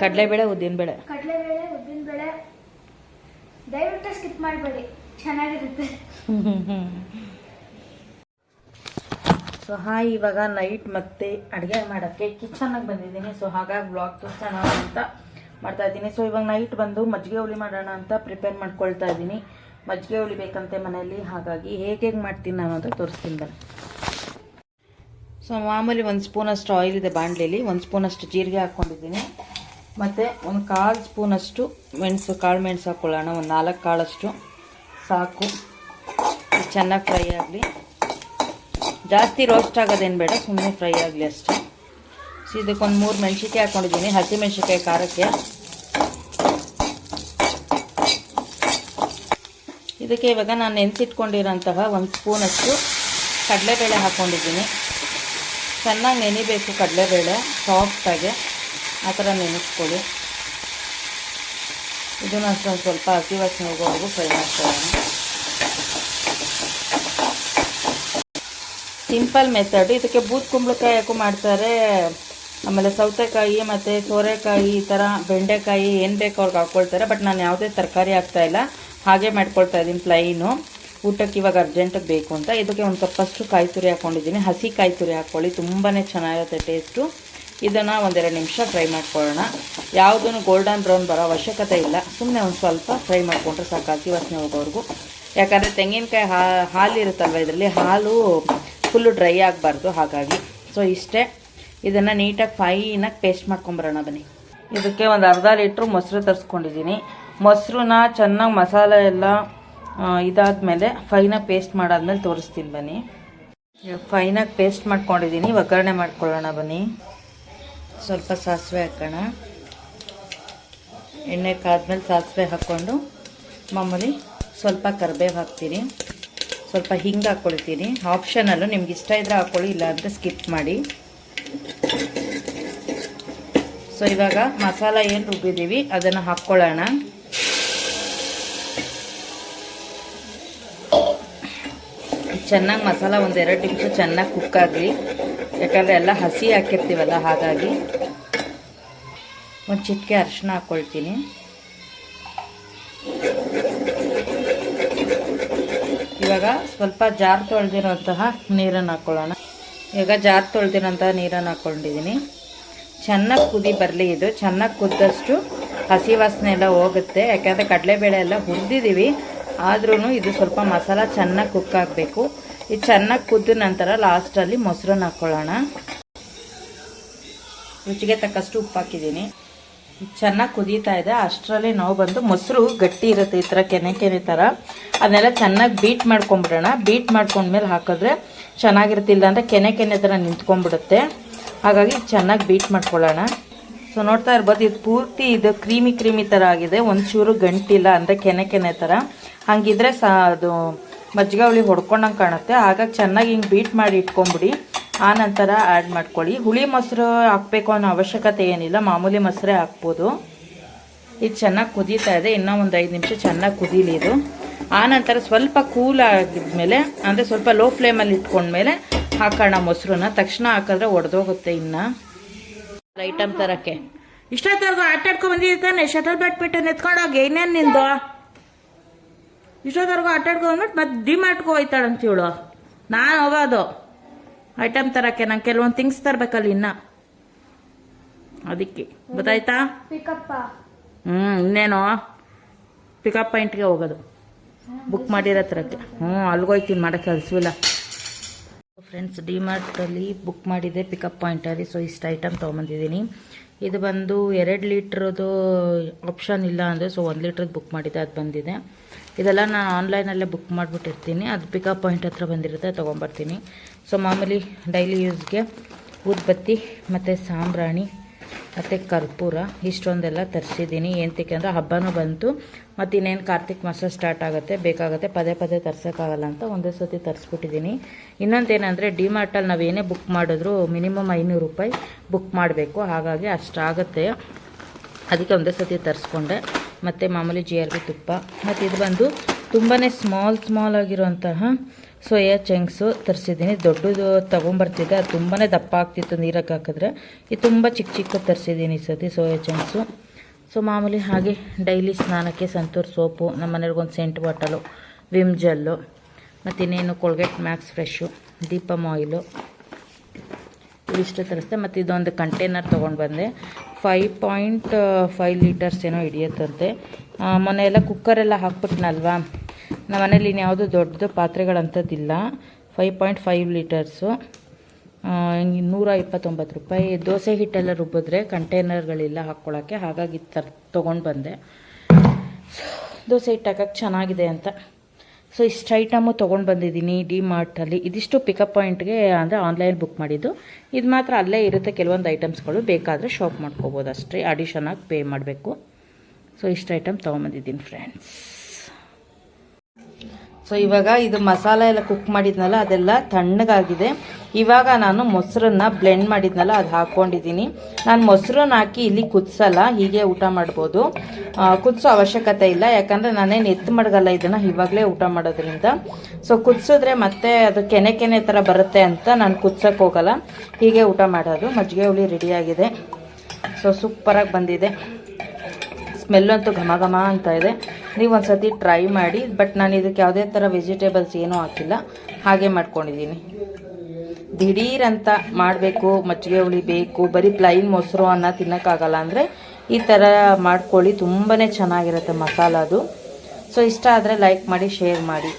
ಕಡಲೆಬೇಳೆ ಬೇಳೆ. ಕಡಲೆಬೇಳೆ ಉದ್ದಿನಬೇಳೆ ದಯವಿಟ್ಟು ಸ್ಕಿಪ್ ಮಾಡಬೇಡಿ. ಚೆನ್ನಾಗಿರುತ್ತೆ. ಸೊ ಹಾಯ್ ಇವಾಗ ನೈಟ್ ಮತ್ತೆ ಅಡುಗೆ ಮಾಡೋಕ್ಕೆ ಕಿಚನ್ನಾಗಿ ಬಂದಿದ್ದೀನಿ. ಸೊ ಹಾಗಾಗಿ ಬ್ಲಾಗ್ ತೋರಿಸೋಣ ಅಂತ ಮಾಡ್ತಾ ಇದ್ದೀನಿ. ಸೊ ಇವಾಗ ನೈಟ್ ಬಂದು ಮಜ್ಜಿಗೆ ಹುಳಿ ಮಾಡೋಣ ಅಂತ ಪ್ರಿಪೇರ್ ಮಾಡ್ಕೊಳ್ತಾ ಇದ್ದೀನಿ. ಮಜ್ಜಿಗೆ ಹುಳಿ ಬೇಕಂತೆ ಮನೆಯಲ್ಲಿ. ಹಾಗಾಗಿ ಹೇಗೆ ಹೇಗೆ ಮಾಡ್ತೀನಿ ನಾನು ಅಂತ ತೋರಿಸ್ತೀನಿ ಬನ್ನಿ. ಸೊ ಮಾಮೂಲಿ ಒಂದು ಸ್ಪೂನಷ್ಟು ಆಯಿಲ್ ಇದೆ ಬಾಣಲೆಯಲ್ಲಿ ಒಂದು ಸ್ಪೂನಷ್ಟು ಜೀರಿಗೆ ಹಾಕ್ಕೊಂಡಿದ್ದೀನಿ. ಮತ್ತು ಒಂದು ಕಾಲು ಸ್ಪೂನಷ್ಟು ಮೆಣಸು, ಕಾಳು ಮೆಣಸು ಹಾಕ್ಕೊಳ್ಳೋಣ ಒಂದು ನಾಲ್ಕು ಕಾಳಷ್ಟು ಸಾಕು. ಚೆನ್ನಾಗಿ ಫ್ರೈ ಆಗಲಿ. ಜಾಸ್ತಿ ರೋಸ್ಟ್ ಆಗೋದೇನು ಬೇಡ ಸುಮ್ಮನೆ ಫ್ರೈ ಆಗಲಿ ಅಷ್ಟೇ. ಸೊ ಇದಕ್ಕೊಂದು ಮೂರು ಮೆಣಸಿಕಾಯಿ ಹಾಕ್ಕೊಂಡಿದ್ದೀನಿ ಹಸಿ ಮೆಣಸಿಕಾಯಿ ಖಾರಕ್ಕೆ. ಇದಕ್ಕೆ ಇವಾಗ ನಾನು ನೆನೆಸಿಟ್ಕೊಂಡಿರೋಂತಹ ಒಂದು ಸ್ಪೂನಷ್ಟು ಕಡಲೆಬೇಳೆ ಹಾಕ್ಕೊಂಡಿದ್ದೀನಿ ಚೆನ್ನಾಗಿ ನೆನಿಬೇಕು ಕಡಲೆಬೇಳೆ ಸಾಫ್ಟಾಗಿ ಆ ಥರ ನೆನೆಸ್ಕೊಳ್ಳಿ. ಇದನ್ನು ಅಷ್ಟೊಂದು ಸ್ವಲ್ಪ ಹಸಿ ವಾಸನೆ ಹೋಗೋವರೆಗೂ ಫ್ರೈ ಮಾಡ್ಕೊಳ್ಳೋಣ. Simple method. ಇದಕ್ಕೆ ಬೂತ್ ಕುಂಬಳಕಾಯಿ ಹಾಕು ಮಾಡ್ತಾರೆ. ಆಮೇಲೆ ಸೌತೆಕಾಯಿ ಮತ್ತು ಸೋರೆಕಾಯಿ ಈ ಥರ ಬೆಂಡೆಕಾಯಿ ಏನು ಬೇಕೋ ಅವ್ರಿಗೆ ಹಾಕ್ಕೊಳ್ತಾರೆ. ಬಟ್ ನಾನು ಯಾವುದೇ ತರಕಾರಿ ಹಾಕ್ತಾ ಇಲ್ಲ. ಹಾಗೆ ಮಾಡ್ಕೊಳ್ತಾ ಇದ್ದೀನಿ ಪ್ಲೈನು ಊಟಕ್ಕೆ ಇವಾಗ ಅರ್ಜೆಂಟಾಗಿ ಬೇಕು ಅಂತ. ಇದಕ್ಕೆ ಒಂದು ಕಪ್ಪಷ್ಟು ಕಾಯಿ ತುರಿ ಹಾಕ್ಕೊಂಡಿದ್ದೀನಿ ಹಸಿ ಕಾಯಿ ತುರಿ ಹಾಕ್ಕೊಳ್ಳಿ. ತುಂಬಾ ಚೆನ್ನಾಗಿರುತ್ತೆ ಟೇಸ್ಟು ಇದನ್ನು ಒಂದೆರಡು ನಿಮಿಷ ಫ್ರೈ ಮಾಡ್ಕೊಳ್ಳೋಣ. ಯಾವುದೂ ಗೋಲ್ಡನ್ ಬ್ರೌನ್ ಬರೋ ಅವಶ್ಯಕತೆ ಇಲ್ಲ. ಸುಮ್ಮನೆ ಒಂದು ಸ್ವಲ್ಪ ಫ್ರೈ ಮಾಡಿಕೊಂಡ್ರೆ ಸಾಕು ಹಸಿ ವಾಸನೆ ಹೋಗೋವರೆಗೂ. ಯಾಕಂದರೆ ತೆಂಗಿನಕಾಯಿ ಹಾಲು ಇರುತ್ತಲ್ವ ಇದರಲ್ಲಿ? ಹಾಲು ಫುಲ್ಲು ಡ್ರೈ ಆಗಬಾರ್ದು. ಹಾಗಾಗಿ ಸೊ ಇಷ್ಟೇ. ಇದನ್ನು ನೀಟಾಗಿ ಫೈನಾಗಿ ಪೇಸ್ಟ್ ಮಾಡ್ಕೊಂಬರೋಣ ಬನ್ನಿ. ಇದಕ್ಕೆ ಒಂದು ಅರ್ಧ ಲೀಟ್ರ್ ಮೊಸರು ತರಿಸ್ಕೊಂಡಿದ್ದೀನಿ. ಮೊಸರನ್ನ ಚೆನ್ನಾಗಿ ಮಸಾಲೆ ಎಲ್ಲ ಇದಾದಮೇಲೆ ಫೈನಾಗಿ ಪೇಸ್ಟ್ ಮಾಡಾದ್ಮೇಲೆ ತೋರಿಸ್ತೀನಿ ಬನ್ನಿ. ಫೈನಾಗಿ ಪೇಸ್ಟ್ ಮಾಡ್ಕೊಂಡಿದ್ದೀನಿ ಒಗ್ಗರಣೆ ಮಾಡ್ಕೊಳ್ಳೋಣ ಬನ್ನಿ. ಸ್ವಲ್ಪ ಸಾಸಿವೆ ಹಾಕೋಣ. ಎಣ್ಣೆ ಕಾದ್ಮೇಲೆ ಸಾಸಿವೆ ಹಾಕ್ಕೊಂಡು ಮಾಮೂಲಿ ಸ್ವಲ್ಪ ಕರಿಬೇವು ಹಾಕ್ತೀನಿ. ಸ್ವಲ್ಪ ಹಿಂಗೆ ಹಾಕ್ಕೊಳ್ತೀನಿ ಆಪ್ಷನಲ್ಲು ನಿಮ್ಗೆ ಇಷ್ಟ ಇದ್ರೆ ಹಾಕ್ಕೊಳ್ಳಿ ಇಲ್ಲ ಅಂದರೆ ಸ್ಕಿಪ್ ಮಾಡಿ. ಸೊ ಇವಾಗ ಮಸಾಲ ಏನು ರುಬ್ಬಿದ್ದೀವಿ ಅದನ್ನು ಹಾಕ್ಕೊಳ್ಳೋಣ. ಚೆನ್ನಾಗಿ ಮಸಾಲ ಒಂದು ಎರಡು ನಿಮಿಷ ಚೆನ್ನಾಗಿ ಕುಕ್ ಆಗಲಿ. ಯಾಕಂದರೆ ಎಲ್ಲ ಹಸಿ ಹಾಕಿರ್ತೀವಲ್ಲ, ಹಾಗಾಗಿ. ಒಂದು ಚಿಟಿಕೆ ಅರಿಶಿನ ಹಾಕ್ಕೊಳ್ತೀನಿ ಇವಾಗ ಸ್ವಲ್ಪ ಜಾರ್ ತೊಳೆದಿರೋಂತಹ ನೀರನ್ನು ಹಾಕ್ಕೊಳ್ಳೋಣ ಈಗ ಜಾರ್ ತೊಳೆದಿರೋಂತಹ ನೀರನ್ನು ಹಾಕ್ಕೊಂಡಿದ್ದೀನಿ ಚೆನ್ನಾಗಿ ಕುದಿ ಬರಲಿ ಇದು. ಚೆನ್ನಾಗಿ ಕುದ್ದಷ್ಟು ಹಸಿ ವಾಸನೆ ಎಲ್ಲ ಹೋಗುತ್ತೆ. ಯಾಕೆಂದರೆ ಕಡಲೆಬೇಳೆ ಎಲ್ಲ ಹುರಿದಿದ್ದೀವಿ ಆದ್ರೂ ಇದು ಸ್ವಲ್ಪ ಮಸಾಲ ಚೆನ್ನಾಗಿ ಕುಕ್ ಆಗಬೇಕು. ಇದು ಚೆನ್ನಾಗಿ ಕುದ್ದ ನಂತರ ಲಾಸ್ಟಲ್ಲಿ ಮೊಸರನ್ನ ಹಾಕ್ಕೊಳ್ಳೋಣ ರುಚಿಗೆ ತಕ್ಕಷ್ಟು ಉಪ್ಪು ಹಾಕಿದ್ದೀನಿ. ಚೆನ್ನಾಗಿ ಕುದೀತಾ ಇದೆ. ಅಷ್ಟರಲ್ಲಿ ನಾವು ಬಂದು ಮೊಸರು ಗಟ್ಟಿ ಇರುತ್ತೆ ಈ ಥರ ಕೆನೆ ಕೆನೆ ಥರ ಅದನ್ನೆಲ್ಲ ಚೆನ್ನಾಗಿ ಬೀಟ್ ಮಾಡ್ಕೊಂಬಿಡೋಣ. ಬೀಟ್ ಮಾಡ್ಕೊಂಡ್ಮೇಲೆ ಹಾಕಿದ್ರೆ ಚೆನ್ನಾಗಿರುತ್ತೆ. ಇಲ್ಲ ಅಂದರೆ ಕೆನೆ ಕೆನೆ ಥರ ನಿಂತ್ಕೊಂಡ್ಬಿಡುತ್ತೆ ಹಾಗಾಗಿ ಚೆನ್ನಾಗಿ ಬೀಟ್ ಮಾಡ್ಕೊಳ್ಳೋಣ. ಸೊ ನೋಡ್ತಾ ಇರ್ಬೋದು, ಇದು ಪೂರ್ತಿ ಇದು ಕ್ರೀಮಿ ಕ್ರೀಮಿ ಥರ ಆಗಿದೆ. ಒಂಚೂರು ಗಂಟಿಲ್ಲ ಅಂದರೆ ಕೆನೆ ಕೆನೆ ಥರ ಹಂಗಿದ್ರೆ ಸಾ, ಅದು ಮಜ್ಜಿಗೆ ಹುಳಿ ಹೊಡ್ಕೊಂಡಂಗೆ ಕಾಣುತ್ತೆ. ಹಾಗಾಗಿ ಚೆನ್ನಾಗಿ ಹಿಂಗೆ ಬೀಟ್ ಮಾಡಿ ಇಟ್ಕೊಂಬಿಡಿ. ಆ ನಂತರ ಆ್ಯಡ್ ಮಾಡ್ಕೊಳ್ಳಿ. ಹುಳಿ ಮೊಸರು ಹಾಕಬೇಕು ಅನ್ನೋ ಅವಶ್ಯಕತೆ ಏನಿಲ್ಲ. ಮಾಮೂಲಿ ಮೊಸರೇ ಹಾಕ್ಬೋದು. ಇದು ಚೆನ್ನಾಗಿ ಕುದೀತಾ ಇದೆ. ಇನ್ನೂ ಒಂದು ಐದು ನಿಮಿಷ ಚೆನ್ನಾಗಿ ಕುದೀಲಿ ಇದು. ಆ ನಂತರ ಸ್ವಲ್ಪ ಕೂಲ್ ಆಗಿದ್ಮೇಲೆ, ಅಂದರೆ ಸ್ವಲ್ಪ ಲೋ ಫ್ಲೇಮಲ್ಲಿ ಇಟ್ಕೊಂಡ್ಮೇಲೆ ಹಾಕೋಣ ಮೊಸರನ್ನ. ತಕ್ಷಣ ಹಾಕಿದ್ರೆ ಒಡೆದೋಗುತ್ತೆ ಇನ್ನು. ಐಟಮ್ ತರಕ್ಕೆ. ಇಷ್ಟೊತ್ತವರೆಗೂ ಆಟ ಆಡ್ಕೊ ಬಂದಿದ್ದಾನೆ ಶಟಲ್ ಬ್ಯಾಡ್ಮಿಂಟನ್ ಎತ್ಕೊಂಡೋಗಿ ಇನ್ನೇನು ನಿಂದು? ಇಷ್ಟೊತ್ತವರೆಗೂ ಆಟ ಆಡ್ಕೊ ಬಂದ್ಬಿಟ್ಟು ಮತ್ತೆ ಡಿಮಾರ್ಟ್ಗೆ ಹೋಯ್ತಾಳಂತ ಇವಳು. ನಾನು ಹೋಗೋದು. ಐಟಮ್ ತರಕ್ಕೆ ನಂಗೆ ಕೆಲವೊಂದು ಥಿಂಗ್ಸ್ ತರಬೇಕಲ್ಲ ಇನ್ನ. ಅದಕ್ಕೆ. ಗೊತ್ತಾಯ್ತಾ? ಹ್ಞೂ ಇನ್ನೇನು? ಪಿಕಪ್ ಪಾಯಿಂಟ್ಗೆ ಹೋಗೋದು. ಬುಕ್ ಮಾಡಿರೋ ಹತ್ರಕ್ಕೆ. ಹ್ಞೂ ಅಲ್ಗೋಯ್ತೀನಿ ಮಾಡೋಕ್ಕೆ ಕೆಲಸವಿಲ್ಲ ಫ್ರೆಂಡ್ಸ್ ಡಿಮಾರ್ಟಲ್ಲಿ ಬುಕ್ ಮಾಡಿದ್ದೆ ಪಿಕಪ್ ಪಾಯಿಂಟಲ್ಲಿ ಸೊ ಇಷ್ಟು ಐಟಮ್ ತೊಗೊಂಬಂದಿದ್ದೀನಿ. ಇದು ಬಂದು ಎರಡು ಲೀಟ್ರದ್ದು ಆಪ್ಷನ್ ಇಲ್ಲ ಅಂದರೆ ಸೊ ಒಂದು ಲೀಟ್ರದ್ದು ಬುಕ್ ಮಾಡಿದ್ದೆ, ಅದು ಬಂದಿದೆ. ಇದೆಲ್ಲ ನಾನು ಆನ್ಲೈನಲ್ಲೇ ಬುಕ್ ಮಾಡಿಬಿಟ್ಟಿರ್ತೀನಿ. ಅದು ಪಿಕಪ್ ಪಾಯಿಂಟ್ ಹತ್ರ ಬಂದಿರುತ್ತೆ, ತೊಗೊಂಬರ್ತೀನಿ. ಸೊ ಮಾಮೂಲಿ ಡೈಲಿ ಯೂಸ್ಗೆ ಊದ್ಬತ್ತಿ ಮತ್ತು ಸಾಂಬ್ರಾಣಿ ಮತ್ತು ಕರ್ಪೂರ, ಇಷ್ಟೊಂದೆಲ್ಲ ತರಿಸಿದ್ದೀನಿ. ಏನಕ್ಕೆ ಅಂದರೆ ಹಬ್ಬನೂ ಬಂತು. ಮತ್ತು ಇನ್ನೇನು ಕಾರ್ತಿಕ್ ಮಾಸ ಸ್ಟಾರ್ಟ್ ಆಗುತ್ತೆ, ಬೇಕಾಗುತ್ತೆ ಪದೇ ಪದೇ ತರ್ಸೋಕ್ಕಾಗಲ್ಲ ಅಂತ ಒಂದೇ ಸತಿ ತರಿಸ್ಬಿಟ್ಟಿದ್ದೀನಿ. ಇನ್ನೊಂದೇನೆಂದರೆ ಡಿಮಾರ್ಟಲ್ಲಿ ನಾವು ಏನೇ ಬುಕ್ ಮಾಡಿದ್ರು ಮಿನಿಮಮ್ ಐನೂರು ರೂಪಾಯಿ ಬುಕ್ ಮಾಡಬೇಕು. ಹಾಗಾಗಿ ಅಷ್ಟಾಗುತ್ತೆ. ಅದಕ್ಕೆ ಒಂದೇ ಸತಿ ತರಿಸ್ಕೊಂಡೆ. ಮತ್ತು ಮಾಮೂಲಿ ಜಿ ಆರ್ ತುಪ್ಪ. ಮತ್ತು ಇದು ಬಂದು ತುಂಬಾ ಸ್ಮಾಲ್ ಸ್ಮಾಲ್ ಆಗಿರುವಂತಹ ಸೋಯಾ ಚಂಕ್ಸು ತರಿಸಿದ್ದೀನಿ. ದೊಡ್ಡದು ತೊಗೊಂಬರ್ತಿದ್ದೆ. ಅದು ತುಂಬಾ ದಪ್ಪ ಆಗ್ತಿತ್ತು ನೀರಕ್ಕೆ ಹಾಕಿದ್ರೆ. ಇದು ತುಂಬ ಚಿಕ್ಕ ಚಿಕ್ಕ ತರಿಸಿದ್ದೀನಿ ಈ ಸತಿ ಸೋಯಾ ಚಂಕ್ಸು ಸೊ ಮಾಮೂಲಿ ಹಾಗೆ ಡೈಲಿ ಸ್ನಾನಕ್ಕೆ ಸಂತೂರ್ ಸೋಪು, ನಮ್ಮ ಮನೆಯವ್ರಿಗೊಂದು ಸೆಂಟ್ ಬಾಟಲು ವಿಮ್ ಜೆಲ್ಲು ಮತ್ತು ಇನ್ನೇನು Colgate Max Fresh Deepam oil ಇವಿಷ್ಟು ತರಿಸ್ದೆ. ಮತ್ತು ಇದೊಂದು ಕಂಟೈನರ್ ತೊಗೊಂಡು ಬಂದೆ. ಫೈವ್ ಪಾಯಿಂಟ್ ಫೈವ್ ಲೀಟರ್ಸ್ ಏನೋ ಹಿಡಿಯುತ್ತಂತೆ ಮೊನ್ನೆ ಎಲ್ಲ ಕುಕ್ಕರೆಲ್ಲ ಹಾಕ್ಬಿಟ್ನಲ್ವಾ? ನಮ್ಮ ಮನೇಲಿ ಇನ್ಯಾವುದು ದೊಡ್ಡದು ಪಾತ್ರೆಗಳಂಥದ್ದಿಲ್ಲ. ಫೈವ್ ಪಾಯಿಂಟ್ ಫೈವ್ ಲೀಟರ್ಸು ನೂರ ಇಪ್ಪತ್ತೊಂಬತ್ತು ರೂಪಾಯಿ. ದೋಸೆ ಹಿಟ್ಟೆಲ್ಲ ರುಬ್ಬಿದ್ರೆ ಕಂಟೈನರ್ಗಳಿಲ್ಲ ಹಾಕ್ಕೊಳ್ಳೋಕ್ಕೆ ಹಾಗಾಗಿ ತರ್, ತೊಗೊಂಡು ಬಂದೆ. ದೋಸೆ ಹಿಟ್ಟು ಹಾಕೋಕ್ಕೆ ಚೆನ್ನಾಗಿದೆ ಅಂತ. ಸೊ ಇಷ್ಟು ಐಟಮು ತೊಗೊಂಡು ಬಂದಿದ್ದೀನಿ ಡಿ ಮಾರ್ಟಲ್ಲಿ ಇದಿಷ್ಟು ಪಿಕಪ್ ಪಾಯಿಂಟ್ಗೆ ಅಂದರೆ ಆನ್ಲೈನ್ ಬುಕ್ ಮಾಡಿದ್ದು. ಇದು ಮಾತ್ರ ಅಲ್ಲೇ ಇರುತ್ತೆ. ಕೆಲವೊಂದು ಐಟಮ್ಸ್ಗಳು ಬೇಕಾದರೆ ಶಾಪ್ ಮಾಡ್ಕೋಬೋದು ಅಷ್ಟೇ. ಅಡಿಷನಾಗಿ ಪೇ ಮಾಡಬೇಕು. ಸೊ ಇಷ್ಟು ಐಟಮ್ ತೊಗೊಂಬಂದಿದ್ದೀನಿ ಫ್ರೆಂಡ್ಸ್ ಸೊ ಇವಾಗ ಇದು ಮಸಾಲ ಎಲ್ಲ ಕುಕ್ ಮಾಡಿದ್ನಲ್ಲ, ಅದೆಲ್ಲ ತಣ್ಣಗಾಗಿದೆ. ಇವಾಗ ನಾನು ಮೊಸರನ್ನ ಬ್ಲೆಂಡ್ ಮಾಡಿದ್ನಲ್ಲ, ಅದು ಹಾಕ್ಕೊಂಡಿದ್ದೀನಿ ನಾನು ಮೊಸರನ್ನ ಹಾಕಿ ಇಲ್ಲಿ ಕುದಿಸಲ್ಲ, ಹೀಗೆ ಊಟ ಮಾಡ್ಬೋದು. ಕುದಿಸೋ ಅವಶ್ಯಕತೆ ಇಲ್ಲ, ಯಾಕಂದರೆ ನಾನೇನು ಎತ್ತು ಮಡಗಲ್ಲ ಇದನ್ನು, ಇವಾಗಲೇ ಊಟ ಮಾಡೋದ್ರಿಂದ. ಸೊ ಕುದಿಸಿದ್ರೆ ಮತ್ತೆ ಅದು ಕೆನೆ ಕೆನೆ ಥರ ಬರುತ್ತೆ ಅಂತ ನಾನು ಕುದಿಸೋಕೆ ಹೋಗಲ್ಲ. ಹೀಗೆ ಊಟ ಮಾಡೋದು. ಮಜ್ಜಿಗೆ ಹುಳಿ ರೆಡಿಯಾಗಿದೆ ಸೊ ಸೂಪರಾಗಿ ಬಂದಿದೆ. ಸ್ಮೆಲ್ ಅಂತೂ ಘಮ ಘಮ ಅಂತ ಇದೆ. ನೀವು ಒಂದು ಸತಿ ಟ್ರೈ ಮಾಡಿ ಬಟ್ ನಾನು ಇದಕ್ಕೆ ಯಾವುದೇ ಥರ ವೆಜಿಟೇಬಲ್ಸ್ ಏನೂ ಹಾಕಿಲ್ಲ. ಹಾಗೆ ಮಾಡ್ಕೊಂಡಿದ್ದೀನಿ. ದಿಢೀರಂತ ಮಾಡಬೇಕು, ಮಜ್ಜಿಗೆ ಹುಳಿ ಬೇಕು, ಬರೀ ಪ್ಲೈನ್ ಮೊಸರು ಅನ್ನ ತಿನ್ನೋಕ್ಕಾಗಲ್ಲ ಅಂದರೆ ಈ ಥರ ಮಾಡ್ಕೊಳ್ಳಿ ತುಂಬಾ ಚೆನ್ನಾಗಿರುತ್ತೆ ಮಸಾಲ ಅದು. ಸೊ ಇಷ್ಟ ಆದರೆ ಲೈಕ್ ಮಾಡಿ ಶೇರ್ ಮಾಡಿ.